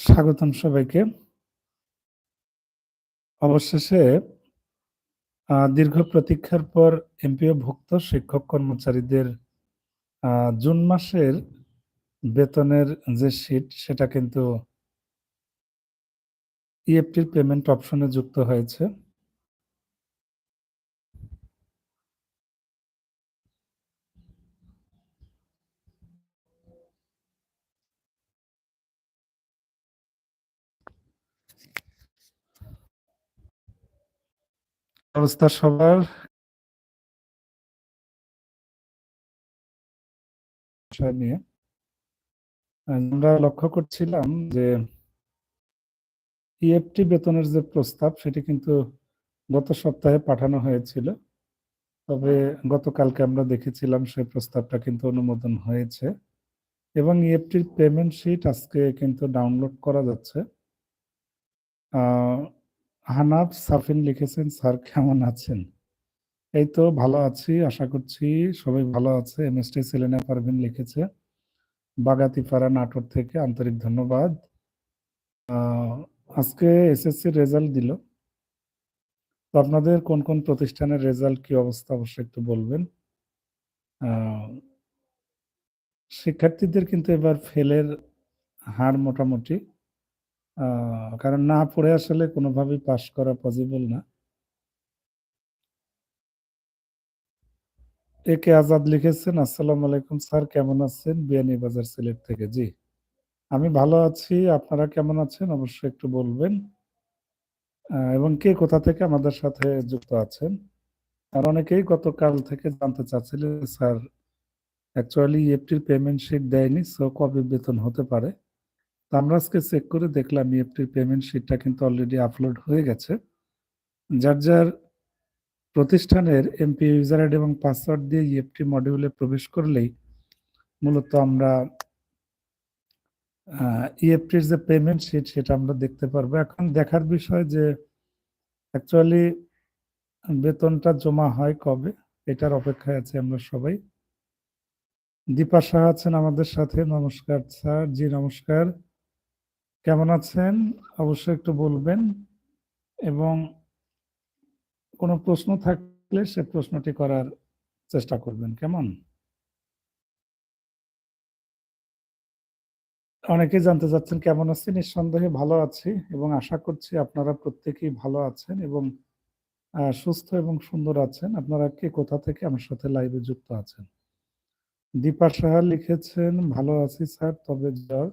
স্বাগতম সবাইকে। অবশেষে দীর্ঘ প্রতীক্ষার পর এমপিওভুক্ত শিক্ষক কর্মচারীদের জুন মাসের বেতনের যে শীট সেটা কিন্তু ইএফটির পেমেন্ট অপশনে যুক্ত হয়েছে। অবস্থা সবার। নিয়ে। আমরা লক্ষ্য করছিলাম যে ইএফটি বেতনের যে প্রস্তাব, সেটি কিন্তু গত সপ্তাহে পাঠানো হয়েছিল। তবে গতকালকে আমরা দেখেছিলাম সেই প্রস্তাবটা কিন্তু অনুমোদন হয়েছে। এবং ইএফটির পেমেন্ট শিট আজকে কিন্তু ডাউনলোড করা যাচ্ছে। হানাফ সাফিন লিখেছেন, স্যার কেমন আছেন? এই তো ভালো আছি, আশা করছি সবাই ভালো আছে। এম এমএসটি সেলেনা পারভিন লিখেছে, বাগাতিপাড়া নাটোর থেকে, আন্তরিক ধন্যবাদ। আজকে এসএসসি রেজাল্ট দিল। তো আপনাদের কোন কোন প্রতিষ্ঠানের রেজাল্ট কি অবস্থা অবশ্যই একটু বলবেন। শিক্ষার্থীদের কিন্তু এবার ফেলের হার মোটামুটি। কারণ না পড়ে আসলে কোনোভাবেই পাশ করা পসিবল না। এ কে আজাদ লিখেছেন, আসসালামু আলাইকুম স্যার, কেমন আছেন? বিয়ানীবাজার সিলেট থেকে। জি, আমি ভালো আছি, আপনারা কেমন আছেন? অবশ্যই একটু বলবেন। এবং কে কোথা থেকে আমাদের সাথে যুক্ত আছেন? আর অনেকেই গতকাল থেকে জানতে চাচ্ছিলেন, স্যার অ্যাকচুয়ালি ইএফটির পেমেন্ট শিট দেয়নি সো কবে বেতন হতে পারে? তো আমরা আজকে চেক করে দেখলাম ইএফটির পেমেন্ট শিটটা কিন্তু অলরেডি আপলোড হয়ে গেছে। যার যার প্রতিষ্ঠানের এমপি ইউজার আইডি এবং পাসওয়ার্ড দিয়ে ইএফটি মডিউলে প্রবেশ করলেই মূলত আমরা ইএফটির যে পেমেন্ট শিট সেটা আমরা দেখতে পারব। এখন দেখার বিষয় যে অ্যাকচুয়ালি বেতনটা জমা হয় কবে, এটার অপেক্ষায় আছে আমরা সবাই। দীপা শাহ আছেন আমাদের সাথে। নমস্কার স্যার। জি, নমস্কার। কেমন আছেন? অবশ্যই একটু বলবেন। এবং কোনো প্রশ্ন থাকলে সে প্রশ্নটি করার চেষ্টা করবেন। কেমন? অনেকে জানতে চাচ্ছেন, কেমন আছি? নিঃসন্দেহে ভালো আছি এবং আশা করছি আপনারা প্রত্যেকেই ভালো আছেন এবং সুস্থ এবং সুন্দর আছেন। আপনারা কে কোথা থেকে আমার সাথে লাইভে যুক্ত আছেন? দীপা সাহা লিখেছেন, ভালো আছি স্যার, তবে জ্বর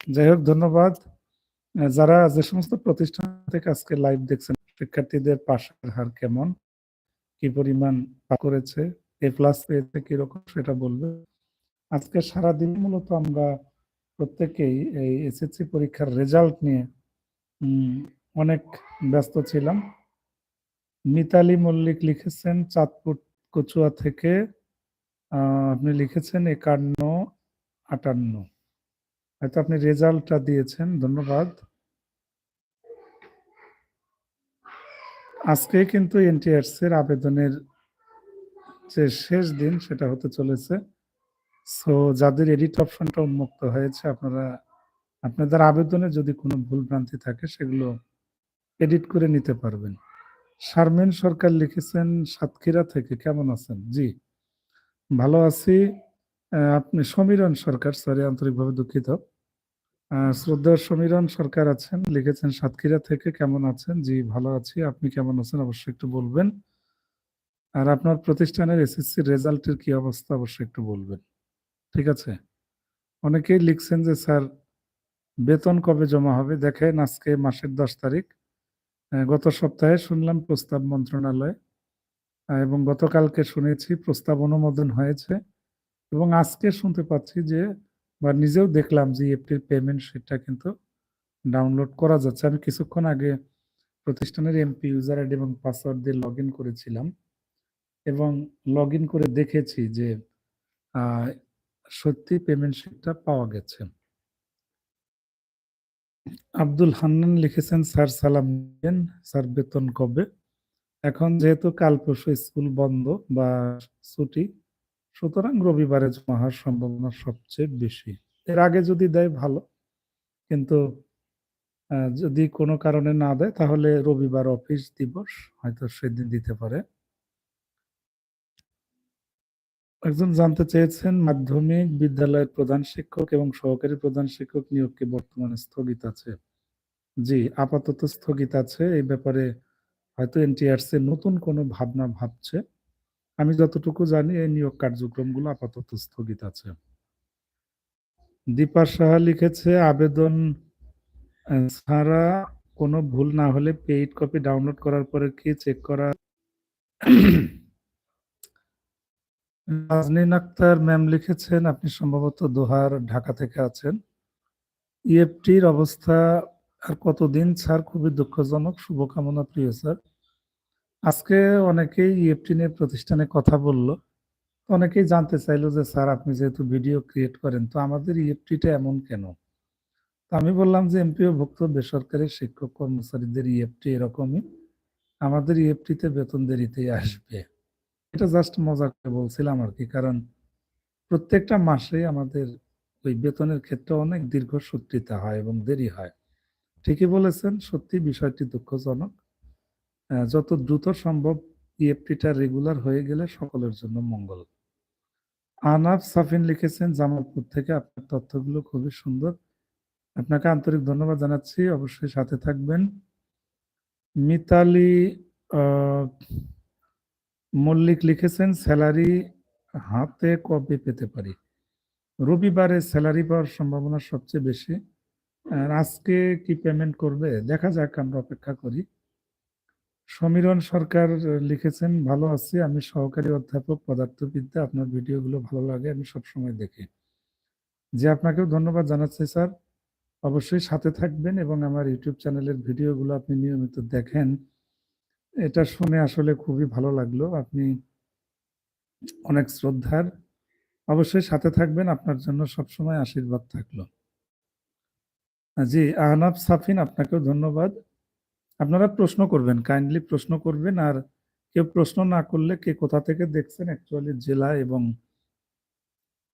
যাই হোক, ধন্যবাদ। যারা যে সমস্ত প্রতিষ্ঠান থেকে আজকে লাইভ দেখছেন, শিক্ষার্থীদের পাশের হার কেমন? কি পরিমাণ করেছে? এ প্লাস পেয়েছে কীরকম সেটা বলবে? আজকে সারাদিন মূলত আমরা প্রত্যেকেই এই এসএসসি পরীক্ষার রেজাল্ট নিয়ে অনেক ব্যস্ত ছিলাম। মিতালি মল্লিক লিখেছেন, চাঁদপুর কচুয়া থেকে আপনি লিখেছেন একান্ন আটান্ন। হয়তো আপনি রেজাল্টটা দিয়েছেন, ধন্যবাদ। আজকে কিন্তু এনটিআরসি এর আবেদনের যে শেষ দিন, সেটা হতে চলেছে। সো যাদের এডিট অপশনটা উন্মুক্ত হয়েছে, আপনারা, আপনাদের আবেদনে যদি কোনো ভুল ভ্রান্তি থাকে, সেগুলো এডিট করে নিতে পারবেন। শারমিন সরকার লিখেছেন, সাতক্ষীরা থেকে কেমন আছেন? জি। ভালো আছি। আপনি সমীরণ সরকার সরি আন্তরিকভাবে দুঃখিত। শ্রদ্ধা সমীরণ সরকার আছেন, লিখেছেন, সাতক্ষীরা থেকে কেমন আছেন? জি, ভালো আছি, আপনি কেমন আছেন? অবশ্যই একটু বলবেন। আর আপনার প্রতিষ্ঠানের এসএসসি রেজাল্টের কি অবস্থা, অবশ্যই একটু বলবেন। ঠিক আছে? অনেকেই লিখছেন যে, স্যার, বেতন কবে জমা হবে? দেখেন, আজকে মাসের দশ তারিখ। গত সপ্তাহে শুনলাম প্রস্তাব মন্ত্রণালয়। এবং গতকালকে শুনেছি প্রস্তাব অনুমোদন হয়েছে। এবং আজকে শুনতে পাচ্ছি যে বা নিজেও দেখলাম যে এপ্রিল পেমেন্ট সেটা কিন্তু ডাউনলোড করা যাচ্ছে। আমি কিছুক্ষণ আগে প্রতিষ্ঠানের এমপি ইউজার আইডি এবং পাসওয়ার্ড দিয়ে লগ করেছিলাম এবং লগ করে দেখেছি যে সত্যি পেমেন্ট শিটটা পাওয়া গেছে। আব্দুল হান্নান লিখেছেন, স্যার, সালাম দিন স্যার, বেতন কবে? এখন যেহেতু কাল পরশু স্কুল বন্ধ বা ছুটি সুতরাং রবিবারে জমা হওয়ার সম্ভাবনা সবচেয়ে বেশি এর আগে যদি দেয় ভালো কিন্তু যদি কোনো কারণে না দেয় তাহলে রবিবার অফিস দিবস হয়তো সেদিন দিতে পারে। একজন জানতে চেয়েছেন মাধ্যমিক বিদ্যালয়ের প্রধান শিক্ষক এবং সহকারী প্রধান শিক্ষক নিয়োগ কি বর্তমানে স্থগিত আছে? জি, আপাতত স্থগিত আছে। এই ব্যাপারে হয়তো এনটিআরসি নতুন কোনো ভাবনা ভাবছে। আমি যতটুকু জানি, এই নিয়োগ কার্যক্রমগুলো আপাতত স্থগিত আছে। দীপা সাহা লিখেছে, আবেদন ছাড়া কোনো ভুল না হলে পেইড কপি ডাউনলোড করার পরে কি চেক করা নাজনীন আক্তার ম্যাম লিখেছেন, আপনি সম্ভবত দোহার ঢাকা থেকে আছেন। ইএফটির অবস্থা আর কতদিন স্যার খুবই দুঃখজনক। শুভকামনা প্রিয় স্যার। আজকে অনেকেই ইএফটি নিয়ে প্রতিষ্ঠানে কথা বলল। অনেকেই জানতে চাইলো যে স্যার আপনি যেহেতু ভিডিও ক্রিয়েট করেন তো আমাদের ইএফটিটা এমন কেন? তো আমি বললাম যে এমপিওভুক্ত বেসরকারি শিক্ষক কর্মচারীদের ইএফটি এরকমই। আমাদের ইএফটিতে বেতন দেরিতেই আসবে। এটা জাস্ট মজা করে বলছিলাম আর কি কারণ প্রত্যেকটা মাসে আমাদের ওই বেতনের ক্ষেত্রে অনেক দীর্ঘসূত্রিতা হয় এবং দেরি হয়। ঠিকই বলেছেন, সত্যি বিষয়টি দুঃখজনক। যত দ্রুত সম্ভব ইএফটিটা রেগুলার হয়ে গেলে সকলের জন্য মঙ্গল। আনাফ সাফিন লিখেছেন, জামালপুর থেকে আপনার তথ্যগুলো খুবই সুন্দর। আপনাকে আন্তরিক ধন্যবাদ জানাচ্ছি। অবশ্যই সাথে থাকবেন। মিতালি মল্লিক লিখেছেন, স্যালারি হাতে কবে পেতে পারি? রবিবারে স্যালারি পাওয়ার সম্ভাবনা সবচেয়ে বেশি। আর আজকে কি পেমেন্ট করবে? দেখা যাক, আমরা অপেক্ষা করি। সমীরণ সরকার লিখেছেন ভালো আছি। আমি সহকারী অধ্যাপক পদার্থবিদ্যা। আপনার ভিডিওগুলো ভালো লাগে। আমি সবসময় দেখি। যে আপনাকেও ধন্যবাদ জানাচ্ছি স্যার। অবশ্যই সাথে থাকবেন এবং আমার ইউটিউব চ্যানেলের ভিডিওগুলো আপনি নিয়মিত দেখেন। এটা শুনে আসলে খুবই ভালো লাগল। আপনি অনেক শ্রদ্ধার। অবশ্যই সাথে থাকবেন। আপনার জন্য সবসময় আশীর্বাদ থাকল। জি, আহনাব সাফিন আপনাকেও ধন্যবাদ। আপনারা প্রশ্ন করবেন। কাইন্ডলি প্রশ্ন করবেন। আর কেউ প্রশ্ন না করলে কে কোথা থেকে দেখছেন অ্যাকচুয়ালি জেলা এবং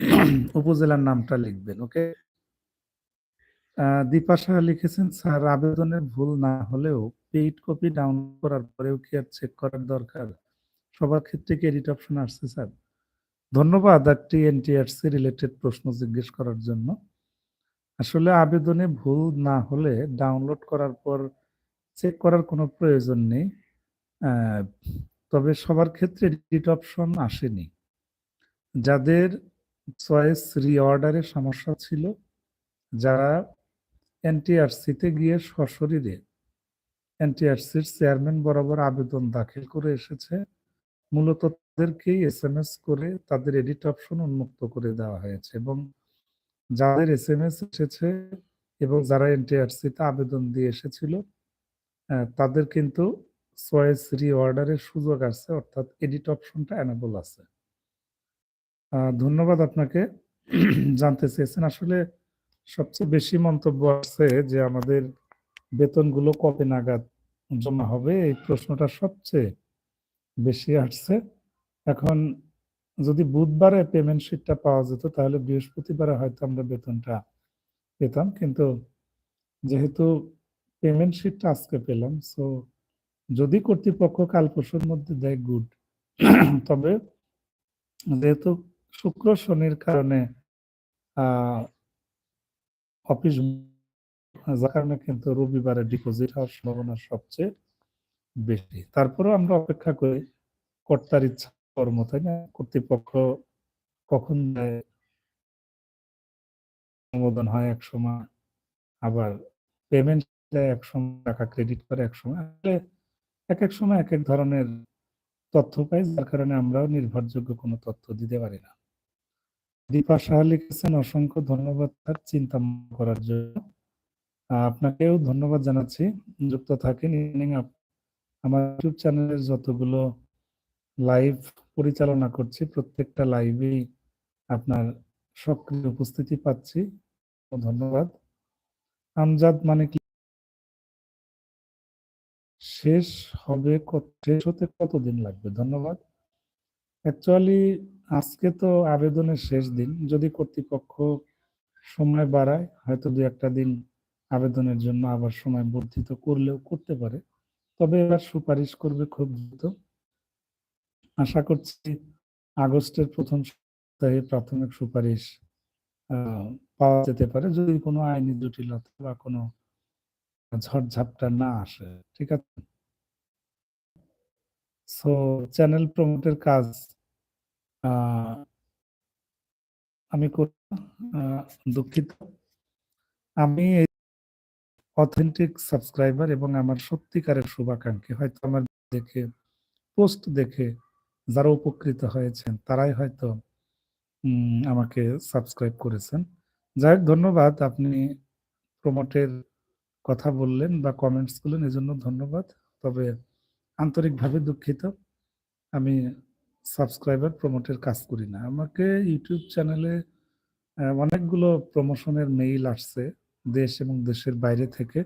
উপজেলার নামটা লিখবেন। ওকে? দীপা সাহা লিখেছেন, স্যার, আবেদনের ভুল না হলেও পেইড কপি ডাউনলোড করার পরেও কি আর চেক করার দরকার? সবার ক্ষেত্রে কি এডিট অপশন আসছে, স্যার? ধন্যবাদ একটি এনটিআরসি রিলেটেড প্রশ্ন জিজ্ঞেস করার জন্য। আসলে আবেদনে ভুল না হলে ডাউনলোড করার পর চেক করার কোনো প্রয়োজন নেই। তবে সবার ক্ষেত্রে এডিট অপশন আসেনি। যাদের চয়েস রিঅর্ডারে সমস্যা ছিল, যারা এনটিআরসিতে গিয়ে সশরীরে এনটিআরসির চেয়ারম্যান বরাবর আবেদন দাখিল করে এসেছে, মূলত তাদেরকেই এস এম এস করে তাদের এডিট অপশন উন্মুক্ত করে দেওয়া হয়েছে এবং যাদের এস এম এস এসেছে এবং যারা এনটিআরসিতে আবেদন দিয়ে এসেছিল, তাদের কিন্তু চয়েস রিঅর্ডারের সুযোগ আছে, অর্থাৎ এডিট অপশনটা এনেবল আছে। ধন্যবাদ আপনাকে। জানতে চেয়েছেন। আসলে সবচেয়ে বেশি মন্তব্য আছে যে আমাদের বেতনগুলো কবে নাগাদ জমা হবে? এই প্রশ্নটা সবচেয়ে বেশি আসছে। এখন যদি বুধবারে পেমেন্ট শিটটা পাওয়া যেত, তাহলে বৃহস্পতিবারে হয়তো আমরা বেতনটা পেতাম। কিন্তু যেহেতু পেমেন্ট শিটটা আজকে পেলাম সো যদি কর্তৃপক্ষ কাল পরশুর মধ্যে দেয় গুড। তবে যেহেতু শুক্র শনির কারণে অফিস যার কারণে কিন্তু রবিবারে ডিপোজিট হওয়ার সম্ভাবনা সবচেয়ে বেশি। তারপরেও আমরা অপেক্ষা করি কর্তার ইচ্ছা কর্ম, তাই না? কর্তৃপক্ষ কখন দেয় অনুমোদন হয় এক সময় আবার পেমেন্ট দেয় একসময় টাকা ক্রেডিট করে একসময়। আসলে একেক সময় একেক ধরনের তথ্য পাই, যার কারণে আমরাও নির্ভরযোগ্য কোনো তথ্য দিতে পারি না। দীপা সাহা লিখেছেন, অসংখ্য ধন্যবাদ স্যার চিন্তা করার জন্য। আপনাকেও ধন্যবাদ জানাচ্ছি। যুক্ত থাকেন আমার ইউটিউব চ্যানেলের যতগুলো লাইভ পরিচালনা করছি, প্রত্যেকটা লাইভেই আপনার সক্রিয় উপস্থিতি পাচ্ছি। ধন্যবাদ। আমজাদ মানিক শেষ হবে শেষ হতে কতদিন লাগবে? ধন্যবাদ। অ্যাকচুয়ালি আজকে তো আবেদনের শেষ দিন। যদি কর্তৃপক্ষ সময় বাড়ায়, হয়তো দু একটা দিন আবেদনের জন্য আবার সময় বর্ধিত করলেও করতে পারে। তবে এবার সুপারিশ করবে খুব দ্রুত। আশা করছি আগস্টের প্রথম সপ্তাহে প্রাথমিক সুপারিশ পাওয়া যেতে পারে যদি কোনো আইনি জটিলতা বা কোনো ঝড়-ঝাপটা না আসে। ঠিক আছে? সো চ্যানেল প্রমোটের কাজ আমি দুঃখিত। আমি অথেন্টিক সাবস্ক্রাইবার এবং আমার সত্যিকারের শুভাকাঙ্ক্ষী। হয়তো আমার দেখে, পোস্ট দেখে যারা উপকৃত হয়েছেন, তারাই হয়তো আমাকে সাবস্ক্রাইব করেছেন। যাই হোক, ধন্যবাদ। আপনি প্রমোটের কথা বললেন বা কমেন্টস করলেন এজন্য ধন্যবাদ। তবে আন্তরিকভাবে দুঃখিত। আমি সাবস্ক্রাইবার প্রমোটের কাজ করি না। আমাকে ইউটিউব চ্যানেলে অনেকগুলো প্রমোশনের মেইল আসছে দেশ এবং দেশের বাইরে থেকে।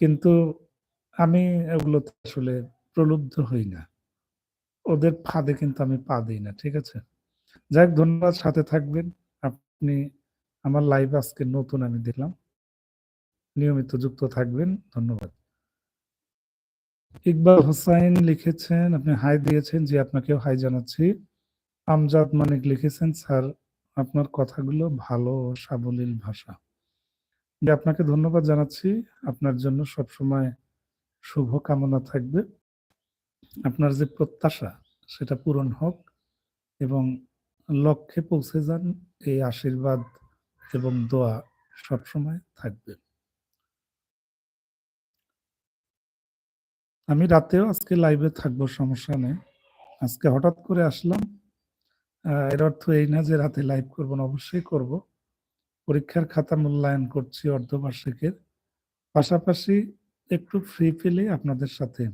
কিন্তু আমি এগুলোতে আসলে প্রলুব্ধ হই না। ওদের ফাঁদে কিন্তু আমি পা দিই না। ঠিক আছে? যাই হোক, ধন্যবাদ সাথে থাকবেন। আপনি আমার লাইভ আজকে নতুন আমি দেখলাম। নিয়মিত যুক্ত থাকবেন। ধন্যবাদ। ইকবাল হোসাইন লিখেছেন, আপনি হাই দিয়েছেন। যে আপনাকেও হাই জানাচ্ছি। আমজাদ মানিক লিখেছেন, স্যার আপনার কথাগুলো ভালো ও সাবলীল ভাষা। জি, আপনাকে ধন্যবাদ জানাচ্ছি। আপনার জন্য সবসময় শুভ কামনা থাকবে। আপনার যে প্রত্যাশা সেটা পূরণ হোক এবং লক্ষ্যে পৌঁছে যান এই আশীর্বাদ এবং দোয়া সবসময় থাকবে। আমি রাতেও আজকে লাইভে থাকব সমস্যা নেই। আজকে হঠাৎ করে আসলাম। এর অর্থ এই না যে রাতে লাইভ করব না, অবশ্যই করব। পরীক্ষার খাতা মূল্যায়ন করছি অর্ধবার্ষিকের। পাশাপাশি একটু ফ্রি পেলেই আপনাদের সাথে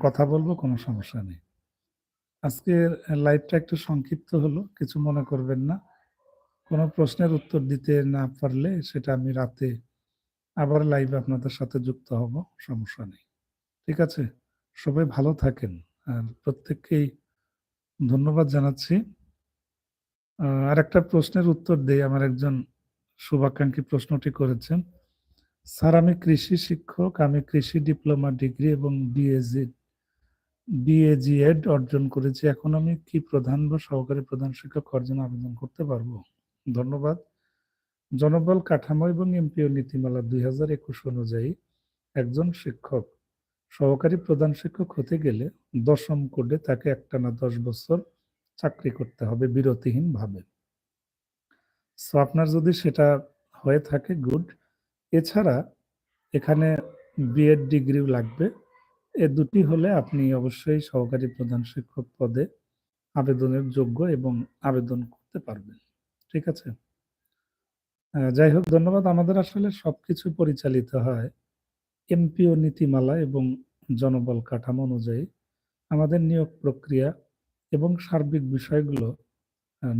কথা বলব কোনো সমস্যা নেই। আজকের লাইভটা একটু সংক্ষিপ্ত হলো। কিছু মনে করবেন না। কোনো প্রশ্নের উত্তর দিতে না পারলে সেটা আমি রাতে আবার লাইভে আপনাদের সাথে যুক্ত হব। সমস্যা নেই। ঠিক আছে? সবাই ভালো থাকেন। আর প্রত্যেককেই ধন্যবাদ জানাচ্ছি। আর একটা প্রশ্নের উত্তর দেই। আমার একজন শুভাকাঙ্ক্ষী প্রশ্নটি করেছেন। স্যার, আমি কৃষি শিক্ষক। আমি কৃষি ডিপ্লোমা, ডিগ্রি এবং বিএজি বিএ-জিএড অর্জন করেছি। এখন আমি কি প্রধান বা সহকারী প্রধান শিক্ষক জন্য আবেদন করতে পারব? ধন্যবাদ। জনবল, কাঠামো এবং এমপিও নীতিমালা ২০২১ অনুযায়ী একজন শিক্ষক সহকারী প্রধান শিক্ষক হতে গেলে ১০ম কোডে তাকে একটানা ১০ বছর চাকরি করতে হবে বিরতিহীনভাবে। সো আপনার যদি সেটা হয়ে থাকে গুড। এছাড়া এখানে বিএড ডিগ্রিও লাগবে। এ দুটি হলে আপনি অবশ্যই সহকারী প্রধান শিক্ষক পদে আবেদনের যোগ্য এবং আবেদন করতে পারবেন। ঠিক আছে? যাই হোক, ধন্যবাদ। আমাদের আসলে সবকিছু পরিচালিত হয় এমপিও নীতিমালা এবং জনবল কাঠামো অনুযায়ী। আমাদের নিয়োগ প্রক্রিয়া এবং সার্বিক বিষয়গুলো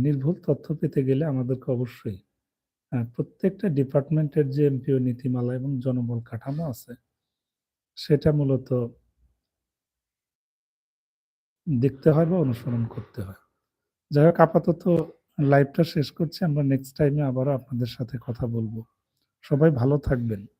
নির্ভুল তথ্য পেতে গেলে আমাদেরকে অবশ্যই প্রত্যেকটা ডিপার্টমেন্টের যে এমপিও নীতিমালা এবং জনবল কাঠামো আছে, সেটা মূলত দেখতে হয় বা অনুসরণ করতে হয়। যাই হোক, আপাতত লাইভটা শেষ করছি। আমরা নেক্সট টাইমে আবারও আপনাদের সাথে কথা বলব সবাই ভালো থাকবেন।